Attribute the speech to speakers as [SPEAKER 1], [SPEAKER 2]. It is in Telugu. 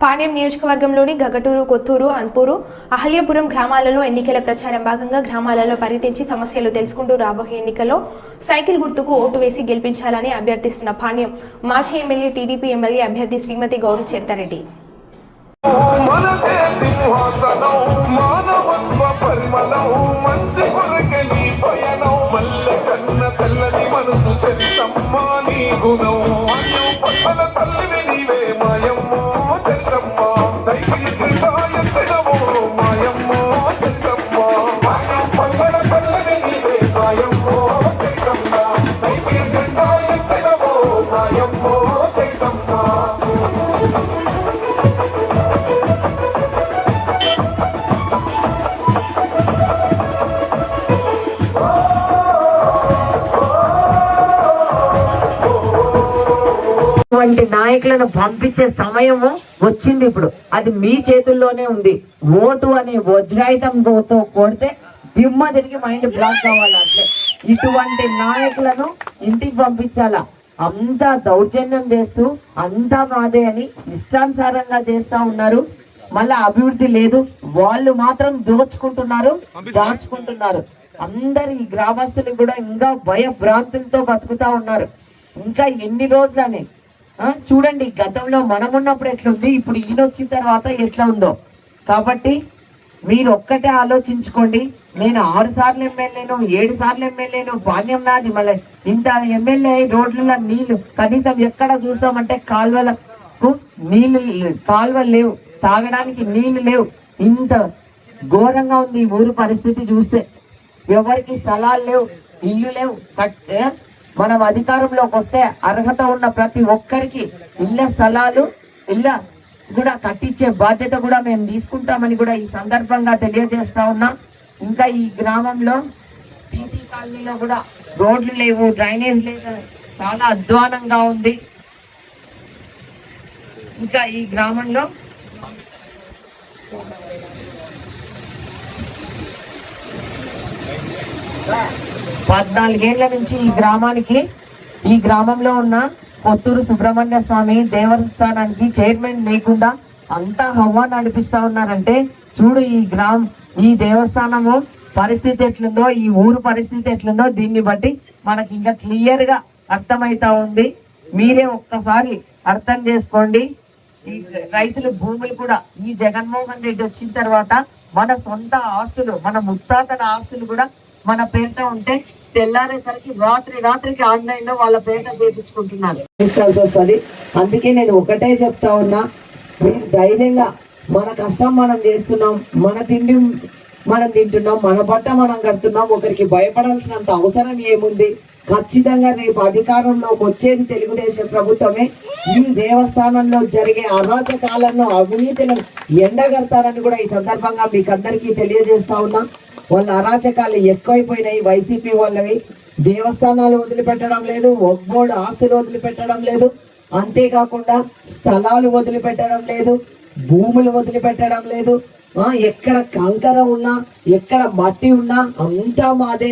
[SPEAKER 1] పాణ్యం నియోజకవర్గంలోని గగటూరు కొత్తూరు అన్పూరు అహల్యపురం గ్రామాలలో ఎన్నికల ప్రచారం భాగంగా గ్రామాలలో పర్యటించి సమస్యలు తెలుసుకుంటూ రాబోయే ఎన్నికల్లో సైకిల్ గుర్తుకు ఓటు వేసి గెలిపించాలని అభ్యర్థిస్తున్న పాణ్యం మాజీ ఎమ్మెల్యే టీడీపీ ఎమ్మెల్యే అభ్యర్థి శ్రీమతి గౌరీ చేతారెడ్డి
[SPEAKER 2] మనసే సింహాసనం మానవత్వ
[SPEAKER 3] వంటి నాయకులను పంపించే సమయము వచ్చింది ఇప్పుడు. అది మీ చేతుల్లోనే ఉంది. ఓటు అనే వజ్రాయుధంతో కొడితే దిమ్మ తిరిగి మైండ్ బ్లాక్ కావాలి అట్లే. ఇటువంటి నాయకులను ఇంటికి పంపించాలా? అంతా దౌర్జన్యం చేస్తూ అంతా మాదే అని ఇష్టానుసారంగా చేస్తా ఉన్నారు. మళ్ళా అభివృద్ధి లేదు. వాళ్ళు మాత్రం దోచుకుంటున్నారు దాచుకుంటున్నారు. అందరు ఈ గ్రామస్తులు కూడా ఇంకా భయభ్రాంతులతో బతుకుతా ఉన్నారు. ఇంకా ఎన్ని రోజులని చూడండి గతంలో మనం ఉన్నప్పుడు ఎట్లుంది ఇప్పుడు ఈయన వచ్చిన తర్వాత ఎట్లా ఉందో. కాబట్టి మీరు ఒక్కటే ఆలోచించుకోండి నేను ఆరు సార్లు ఎమ్మెల్యేను ఏడు సార్లు ఎమ్మెల్యేను బాల్యం నాది మళ్ళీ ఇంత ఎమ్మెల్యే రోడ్లలో నీళ్ళు కనీసం ఎక్కడ చూస్తామంటే కాల్వలకు నీళ్ళు కాల్వలు లేవు తాగడానికి నీళ్ళు లేవు. ఇంత ఘోరంగా ఉంది ఈ ఊరు పరిస్థితి చూస్తే. ఎవరికి స్థలాలు లేవు ఇల్లు లేవు కట్ మనం అధికారంలోకి వస్తే అర్హత ఉన్న ప్రతి ఒక్కరికి ఇళ్ళ స్థలాలు ఇళ్ళ కూడా కట్టించే బాధ్యత కూడా మేము తీసుకుంటామని కూడా ఈ సందర్భంగా తెలియజేస్తా ఉన్నా. ఇంకా ఈ గ్రామంలో బీసీ కాలనీలో కూడా రోడ్లు లేవు డ్రైనేజ్ లేదు చాలా అధ్వానంగా ఉంది. ఇంకా ఈ గ్రామంలో పద్నాలుగేళ్ళ నుంచి ఈ గ్రామానికి ఈ గ్రామంలో ఉన్న కొత్తూరు సుబ్రహ్మణ్య స్వామి దేవస్థానానికి చైర్మన్ లేకుండా అంతా హవ్వా నడిపిస్తా ఉన్నారంటే చూడు ఈ గ్రామం ఈ దేవస్థానము పరిస్థితి ఎట్లుందో ఈ ఊరు పరిస్థితి ఎట్లుందో దీన్ని బట్టి మనకి ఇంకా క్లియర్గా అర్థమైతా ఉంది. మీరే ఒక్కసారి అర్థం చేసుకోండి. ఈ రైతుల భూములు కూడా ఈ జగన్మోహన్ రెడ్డి వచ్చిన తర్వాత మన సొంత ఆస్తులు మన ముత్తాతల ఆస్తులు కూడా మన పేరుతో ఉంటే తెల్లారేసరికి రాత్రి రాత్రికి ఆన్లైన్లో వాళ్ళ పేట చేపించుకుంటున్నారు ఇచ్చాల్సి వస్తుంది. అందుకే నేను ఒకటే చెప్తా ఉన్నా మీరు ధైర్యంగా మన కష్టం మనం చేస్తున్నాం మన తిండి మనం తింటున్నాం మన బట్ట మనం కడుతున్నాం ఒకరికి భయపడాల్సినంత అవసరం ఏముంది? ఖచ్చితంగా రేపు అధికారంలోకి వచ్చేది తెలుగుదేశం ప్రభుత్వమే. ఈ దేవస్థానంలో జరిగే అరాచకాలను అవినీతిని ఎండగడతారని కూడా ఈ సందర్భంగా మీకు అందరికీ తెలియజేస్తా ఉన్నా. వాళ్ళ అరాచకాలు ఎక్కువైపోయినాయి. వైసీపీ వాళ్ళవి దేవస్థానాలు వదిలిపెట్టడం లేదు ఒగ్గోడు ఆస్తులు వదిలిపెట్టడం లేదు. అంతేకాకుండా స్థలాలు వదిలిపెట్టడం లేదు భూములు వదిలిపెట్టడం లేదు. ఎక్కడ కంకర ఉన్నా ఎక్కడ మట్టి ఉన్నా అంతా మాదే.